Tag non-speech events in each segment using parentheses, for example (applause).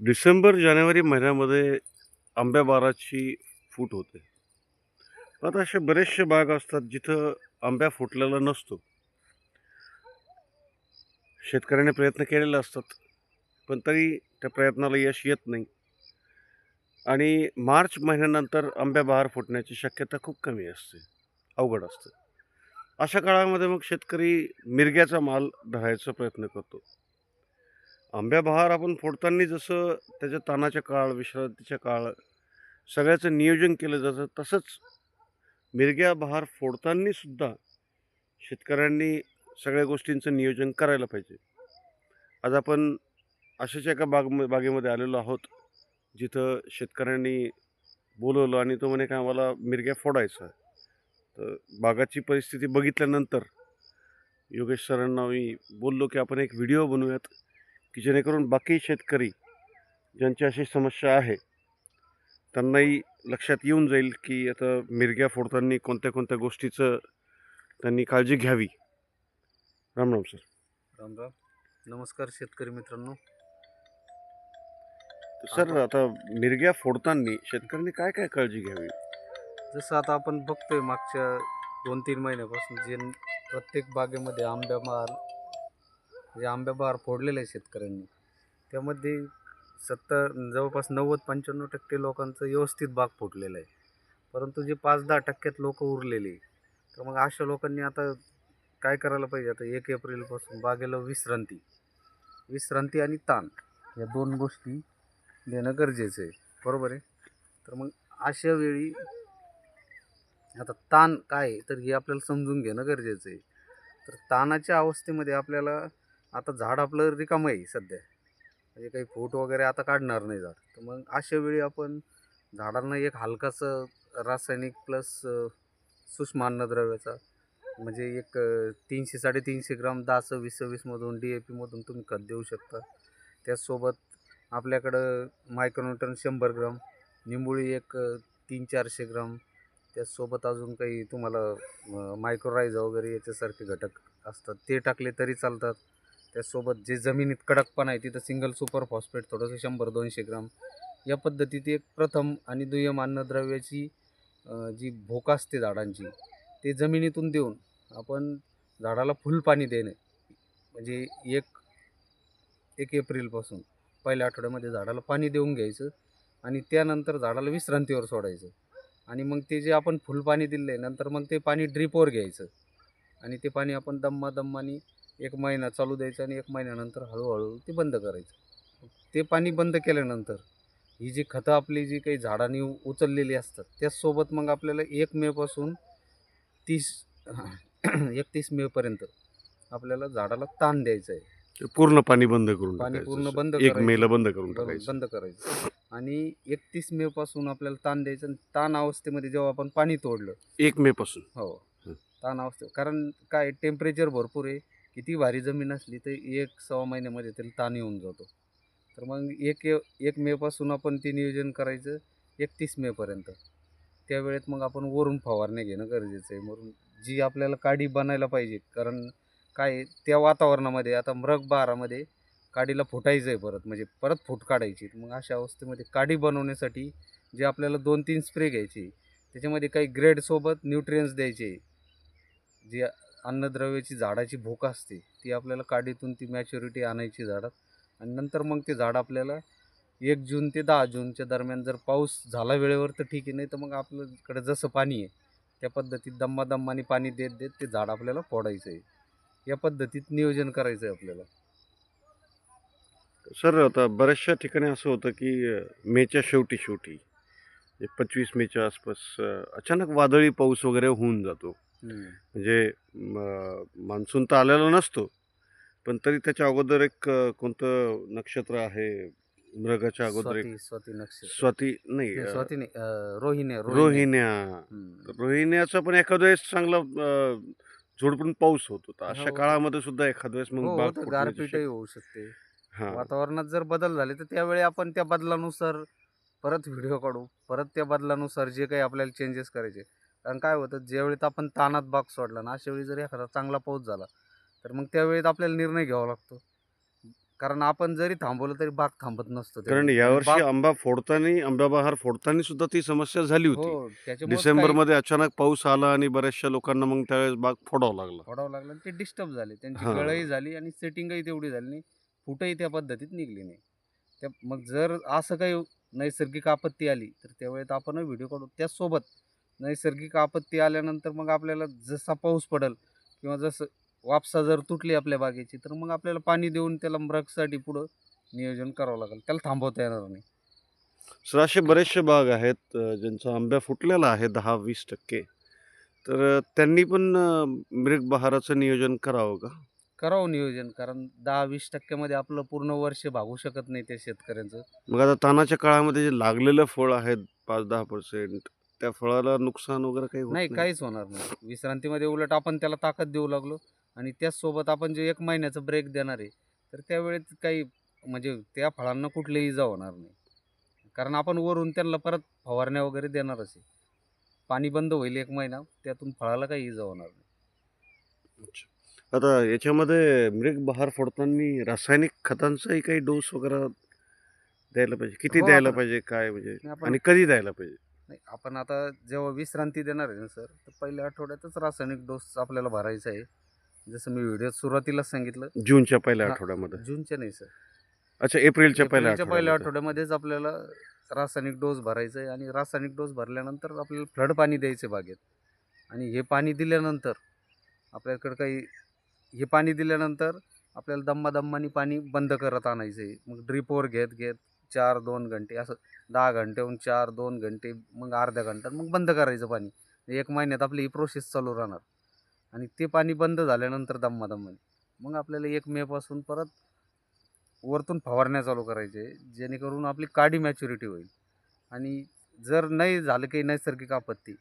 डिसेंबर जानेवारी महिन्यामध्ये आंब्या बाराची फूट होते. आता असे बरेचसे बाग असतात जिथं आंब्या फुटलेला नसतो. शेतकऱ्याने प्रयत्न केलेले असतात पण तरी त्या प्रयत्नाला यश येत नाही. आणि मार्च महिन्यानंतर आंब्या बहार फुटण्याची शक्यता खूप कमी असते अवघड असते. अशा काळामध्ये मग शेतकरी मिरग्याचा माल धरायचा प्रयत्न करतो. आंब्या बहार आपण फोडताना जसं त्याच्या तानाच्या काळ विश्रांतीच्या काळ सगळ्याचं नियोजन केलं जातं तसंच मिरग्या बहार फोडताना सुद्धा शेतकऱ्यांनी सगळ्या गोष्टींचं नियोजन करायला पाहिजे. आज आपण अशाच एका बाग बागेमध्ये आलेलो आहोत जिथं शेतकऱ्यांनी बोलवलं आणि तो म्हणे का आम्हाला मिरग्या फोडायचा. आहे तर बागाची परिस्थिती बघितल्यानंतर योगेश सरांना मी बोललो की आपण एक व्हिडिओ बनवूयात. की जेणेकरून बाकी शेतकरी ज्यांची अशी समस्या आहे त्यांनाही लक्षात येऊन जाईल की आता मिरग्या फोडताना कोणत्या कोणत्या गोष्टीचं त्यांनी काळजी घ्यावी. राम राम सर. राम राम. नमस्कार शेतकरी मित्रांनो. सर आता मिरग्या फोडताना शेतकऱ्यांनी काय काय काळजी घ्यावी? जसं आता आपण बघतोय मागच्या दोन तीन महिन्यापासून जे प्रत्येक बागेमध्ये आंब्या बहार जे आंब्याबहार फोडलेले आहे शेतकऱ्यांनी. त्यामध्ये सत्तर जवळपास नव्वद पंच्याण्णव टक्के लोकांचं व्यवस्थित बाग फुटलेलं आहे. परंतु जे पाच दहा टक्क्यात लोक उरलेली तर मग अशा लोकांनी आता काय करायला पाहिजे? आता एक एप्रिलपासून बागेला विश्रांती. विश्रांती आणि ताण या दोन गोष्टी देणं गरजेचं आहे. बरोबर आहे? तर मग अशा वेळी आता ताण काय आहे तर हे आपल्याला समजून घेणं गरजेचं आहे. तर ताणाच्या अवस्थेमध्ये आपल्याला आता झाड आपलं रिकामं आहे सध्या. म्हणजे काही फूट वगैरे आता काढणार नाही झाड. तर मग अशा वेळी आपण झाडांना एक हलकासं रासायनिक प्लस सूक्ष्म अन्नद्रव्याचा म्हणजे एक तीनशे साडेतीनशे ग्राम दहा सव्वीस सव्वीसमधून डी ए पीमधून तुम्ही खत देऊ शकता. त्याचसोबत आपल्याकडं मायक्रोन्यूटन शंभर ग्राम निंबोळी एक तीन चारशे ग्राम. त्याचसोबत अजून काही तुम्हाला मायक्रोरायझा वगैरे याच्यासारखे घटक असतात. ते टाकले तरी चालतात. त्यासोबत जे जमिनीत कडकपणा आहे तिथं सिंगल सुपर फॉस्फेट थोडंसं शंभर दोनशे ग्राम. या पद्धतीत एक प्रथम आणि दुय्यम अन्नद्रव्याची जी भोक असते झाडांची ते जमिनीतून देऊन आपण झाडाला फुल पाणी देणे. म्हणजे एक एक एप्रिलपासून पहिल्या आठवड्यामध्ये झाडाला पाणी देऊन घ्यायचं आणि त्यानंतर झाडाला विश्रांतीवर सोडायचं. आणि मग ते जे आपण फुल पाणी दिलं आहे नंतर मग ते पाणी ड्रीपवर घ्यायचं. आणि ते पाणी आपण दम्मा दम्मानी एक महिना चालू द्यायचं आणि एक महिन्यानंतर हळूहळू ते बंद करायचं. ते पाणी बंद केल्यानंतर ही जी खतं आपली जी काही झाडांनी उचललेली असतात त्याचसोबत मग आपल्याला एक मेपासून तीस (clears throat) एकतीस मेपर्यंत आपल्याला झाडाला ताण द्यायचं आहे. ते पूर्ण पाणी बंद करून पाणी. पूर्ण बंद एक. मेला बंद करून बंद करायचं. आणि एकतीस मे पासून आपल्याला ताण द्यायचं आणि ताण अवस्थेमध्ये जेव्हा आपण पाणी तोडलं एक मे पासून. हो. हं. ताण अवस्थे कारण काय टेम्परेचर भरपूर आहे. किती भारी जमीन असली तर एक सव्वा महिन्यामध्ये त्याला ताण येऊन जातो. तर मग एक एक मेपासून आपण ते नियोजन करायचं एकतीस मेपर्यंत त्यावेळेत मग आपण वरून फवारणी घेणं गरजेचं आहे. म्हणून जी आपल्याला काडी बनायला पाहिजे कारण काय त्या वातावरणामध्ये आता मृग बारामध्ये काडीला फुटायचं आहे परत म्हणजे परत फुट काढायची. मग अशा अवस्थेमध्ये काडी बनवण्यासाठी जे आपल्याला दोन तीन स्प्रे घ्यायचे त्याच्यामध्ये काही ग्रेडसोबत न्यूट्रियन्स द्यायचे जे अन्नद्रव्याची झाडाची भूक असते ती आपल्याला काडीतून ती मॅच्युरिटी आणायची झाडात. आणि नंतर मग ते झाड आपल्याला एक जून ते दहा जूनच्या दरम्यान जर पाऊस झाला वेळेवर तर ठीक आहे नाही तर मग आपल्याकडे जसं पाणी आहे त्या पद्धतीत दम्मादम्माने पाणी देत देत ते झाड आपल्याला फोडायचं आहे. या पद्धतीत नियोजन करायचं आहे आपल्याला. सर आता बऱ्याचशा ठिकाणी असं होतं की मेच्या शेवटी शेवटी म्हणजे पंचवीस मेच्या आसपास अचानक वादळी पाऊस वगैरे होऊन जातो. म्हणजे मान्सून तर आलेला नसतो. पण तरी त्याच्या अगोदर एक कोणतं नक्षत्र आहे? मृगाच्या अगोदर एक स्वाती स्वाती नक्षत्र. स्वाती नाही स्वाती नाही रोहिण्या रोहिण्या. रोहिण्याचा पण एखाद्या वेळेस चांगला झोडपून पाऊस होतो अशा हो. काळामध्ये सुद्धा एखाद्या वेळेस मग हो होतं, गारपीटही होऊ शकते. शक- हा. वातावरणात जर बदल झाले तर त्यावेळी आपण त्या बदलानुसार परत व्हिडिओ काढू. परत त्या बदलानुसार जे काही आपल्याला चेंजेस करायचे. कारण काय होतं ज्यावेळी आपण तानात बाग सोडला ना अशा वेळी जर एखादा चांगला पाऊस झाला तर मग त्यावेळेत आपल्याला निर्णय घ्यावा लागतो. कारण आपण जरी थांबवलं तरी बाग थांबत नसतो कारण. यावर्षी आंबा फोडताना आंबा बहार फोडताना सुद्धा ती समस्या झाली होती. हो त्याच्यामुळे डिसेंबरमध्ये अचानक पाऊस आला आणि बऱ्याचशा लोकांना मग त्यावेळेस बाग फोडावा लागला. फोडावं लागलं आणि ते डिस्टर्ब झाले. त्यांची. गळही झाली आणि सेटिंगही तेवढी झाली नाही. फुटही त्या पद्धतीत निघली नाही. त्या मग जर असं काही नैसर्गिक आपत्ती आली तर त्यावेळेत आपण व्हिडिओ काढू त्याचसोबत नैसर्गिक आपत्ती आल्यानंतर मग आपल्याला जसा पाऊस पडल किंवा जसं वापसा जर तुटली आपल्या बागेची तर मग आपल्याला पाणी देऊन त्याला मृगसाठी पुढं नियोजन करावं लागेल. त्याला थांबवता येणार नाही. सर असे बरेचसे बाग आहेत ज्यांचा आंब्या फुटलेला आहे दहा वीस टक्के. तर त्यांनी पण मृग बहाराचं नियोजन करावं का? करावं नियोजन कारण दहा वीस टक्क्यामध्ये आपलं पूर्ण वर्ष भागू शकत नाही त्या शेतकऱ्यांचं. मग आता तानाच्या काळामध्ये जे लागलेलं फळ आहे पाच दहा पर्सेंट त्या फळाला नुकसान वगैरे काही होत नाही काहीच होणार नाही. विश्रांतीमध्ये उलट आपण त्याला ताकद देऊ लागलो आणि त्याचसोबत आपण जे एक महिन्याचं ब्रेक देणार आहे तर त्यावेळेत काही म्हणजे त्या फळांना कुठलीही इजा होणार नाही. कारण आपण वरून त्यांना परत फवारण्या वगैरे देणारच आहे. पाणी बंद होईल एक महिना त्यातून फळाला काही इजा होणार नाही. अच्छा. आता याच्यामध्ये मृग बहार फोडताना रासायनिक खतांचाही काही डोस वगैरे द्यायला पाहिजे? किती हो, द्यायला आपण- पाहिजे? काय म्हणजे? आपण आणि कधी द्यायला पाहिजे? नाही आपण आता जेव्हा विश्रांती देणार आहे ना सर तर पहिल्या आठवड्यातच रासायनिक डोस आपल्याला भरायचा आहे. जसं मी व्हिडिओ सुरुवातीलाच सांगितलं. जूनच्या पहिल्या. आठवड्यामध्ये. जूनच्या नाही सर. अच्छा एप्रिलच्या पहिल्या पहिल्या आठवड्यामध्ये. आठवड्यामध्येच आपल्याला रासायनिक डोस भरायचा आहे आणि रासायनिक डोस भरल्यानंतर आपल्याला फ्लड पाणी द्यायचे बागेत. आणि हे पाणी दिल्यानंतर आपल्याकडं काही हे पाणी दिल्यानंतर आपल्याला दम्मा दम्मानी पाणी बंद करत आणायचं आहे. मग ड्रिपवर घेत घेत चार दोन घंटे असं दहा घंटेहून चार दोन घंटे मग अर्ध्या घंटा मग बंद करायचं पाणी. म्हणजे एक महिन्यात आपली ही प्रोसेस चालू राहणार. आणि ते पाणी बंद झाल्यानंतर दम्मादम्माने मग आपल्याला एक मेपासून परत वरतून फवारण्या चालू करायचे जेणेकरून आपली काडी मॅच्युरिटी होईल. आणि जर नाही झालं काही नैसर्गिक आपत्ती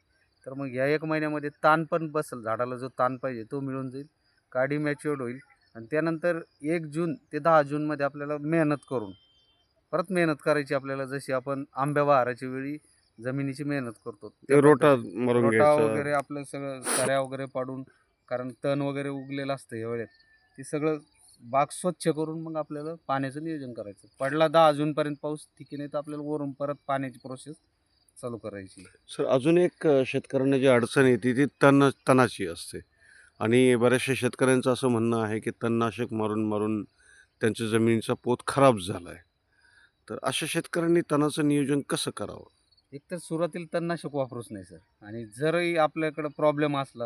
तर मग या एक महिन्यामध्ये ताण पण बसेल झाडाला जो ताण पाहिजे तो मिळून जाईल काडी मॅच्युअर्ड होईल. आणि त्यानंतर एक जून ते दहा जूनमध्ये आपल्याला मेहनत करून परत मेहनत करायची आपल्याला जशी आपण आंब्या बहाराच्या वेळी जमिनीची मेहनत करतो. त्या रोटा. मारून रोटा घ्यायचा. वगैरे आपलं सगळं सऱ्या वगैरे पाडून कारण तण वगैरे उगलेलं असतं या वेळेत ते सगळं बाग स्वच्छ करून मग आपल्याला पाण्याचं नियोजन करायचं. पडला दहा जूनपर्यंत पाऊस ठीक आहे नाही तर आपल्याला वरून परत पाण्याची प्रोसेस चालू करायची. सर अजून एक अ, शेतकऱ्यांना जी अडचण येते ती तण तणाची असते. आणि बऱ्याचशा शेतकऱ्यांचं असं म्हणणं आहे की तणनाशक मारून मारून त्यांच्या जमिनीचा पोत खराब झाला आहे तर अशा शेतकऱ्यांनी तणाचं नियोजन कसं करावं? एकतर सुरुवातीला तणनाशक वापरूच नाही सर. आणि जरही आपल्याकडं प्रॉब्लेम असला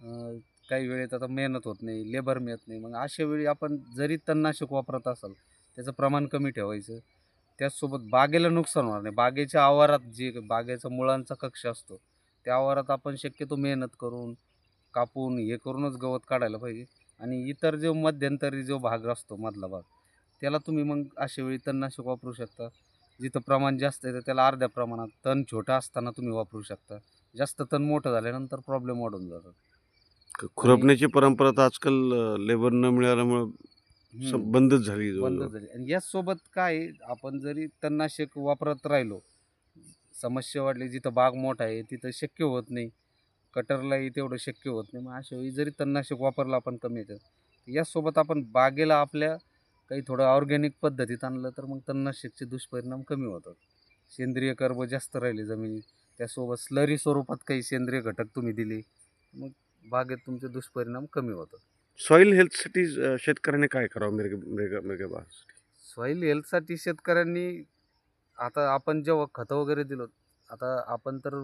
अं, काही वेळेत आता मेहनत होत नाही लेबर मिळत नाही मग अशा वेळी आपण जरी तणनाशक वापरत असाल त्याचं प्रमाण कमी ठेवायचं. त्याचसोबत बागेला नुकसान होणार नाही. बागेच्या आवारात जे बागेचा मुळांचा कक्ष असतो त्या आवारात आपण शक्यतो मेहनत करून कापून हे करूनच गवत काढायला पाहिजे. आणि इतर जो मध्यंतरी जो भाग असतो मधला भाग त्याला तुम्ही मग अशा वेळी तणनाशक वापरू शकता. जिथं प्रमाण जास्त आहे तर त्याला अर्ध्या प्रमाणात तण छोटा असताना तुम्ही वापरू शकता. जास्त तण मोठं झाल्यानंतर प्रॉब्लेम वाढून जातात. क- खुरपण्याची परंपरा तर आजकाल लेबर न मिळाल्यामुळं. बंदच झाली बंद जवळजवळ. झाली. आणि याचसोबत काय आहे, आपण जरी तणनाशक वापरत राहिलो समस्या वाढली जिथं बाग मोठा आहे तिथं शक्य होत नाही. कटरलाही तेवढं शक्य होत नाही. मग अशा वेळी जरी तणनाशक वापरलं आपण कमी येतं याचसोबत आपण बागेला आपल्या काही थोडं ऑर्गॅनिक पद्धतीत आणलं तर मग तणनाशकचे दुष्परिणाम कमी होतात. सेंद्रिय कर्ब जास्त राहिले जमिनीत. त्यासोबत स्लरी स्वरूपात काही सेंद्रिय घटक तुम्ही दिले मग बागेत तुमचे दुष्परिणाम कमी होतात. सॉईल हेल्थसाठी शेतकऱ्याने काय करावं मृग मृग मृगबहारसाठी सॉईल हेल्थसाठी शेतकऱ्यांनी आता आपण जेव्हा खतं वगैरे दिलो आता आपण तर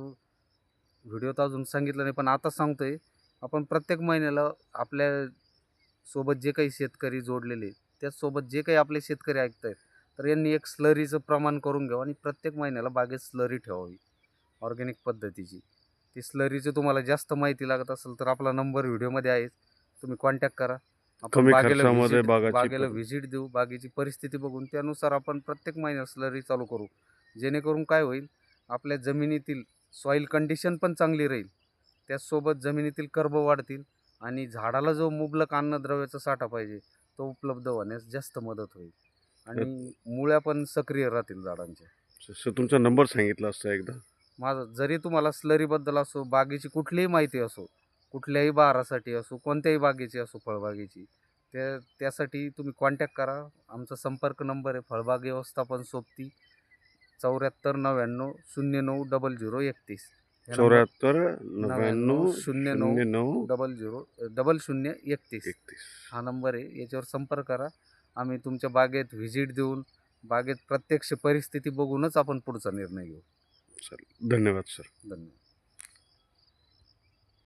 व्हिडिओत अजून सांगितलं नाही पण आता सांगतोय आपण प्रत्येक महिन्याला आपल्यासोबत जे काही शेतकरी जोडलेले आहेत, त्याचसोबत जे काही आपले शेतकरी ऐकत आहेत तर यांनी एक स्लरीचं प्रमाण करून घ्यावं आणि प्रत्येक महिन्याला बागेत स्लरी ठेवावी ऑर्गॅनिक पद्धतीची. ती स्लरीची तुम्हाला जास्त माहिती लागत असेल तर आपला नंबर व्हिडिओमध्ये आहे तुम्ही कॉन्टॅक्ट करा. आपण बागेला बागाची बागेला व्हिजिट देऊ बागेची परिस्थिती बघून त्यानुसार आपण प्रत्येक महिन्यात स्लरी चालू करू. जेणेकरून काय होईल आपल्या जमिनीतील सॉईल कंडिशन पण चांगली राहील. त्याचसोबत जमिनीतील कर्ब वाढतील आणि झाडाला जो मुबलक अन्नद्रव्याचा साठा पाहिजे तो उपलब्ध होण्यास जास्त मदत होईल. आणि मुळ्या पण सक्रिय राहतील झाडांच्या. तुमचा नंबर सांगितला असता एकदा. माझं जरी तुम्हाला स्लरीबद्दल असो बागेची कुठलीही माहिती असो कुठल्याही बहारासाठी असो कोणत्याही बागेची असो फळबागेची त्या त्यासाठी तुम्ही कॉन्टॅक्ट करा. आमचा संपर्क नंबर आहे फळबाग व्यवस्थापन सोबती चौऱ्याहत्तर नव्याण्णव शून्य नऊ डबल झिरो एकतीस. चौऱ्याहत्तर नव्याण्णव शून्य नऊ नऊ. डबल झिरो डबल शून्य एकतीस. एकतीस. हा नंबर आहे. याच्यावर संपर्क करा. आम्ही तुमच्या बागेत व्हिजिट देऊन बागेत प्रत्यक्ष परिस्थिती बघूनच आपण पुढचा निर्णय घेऊ. सर धन्यवाद सर धन्यवाद.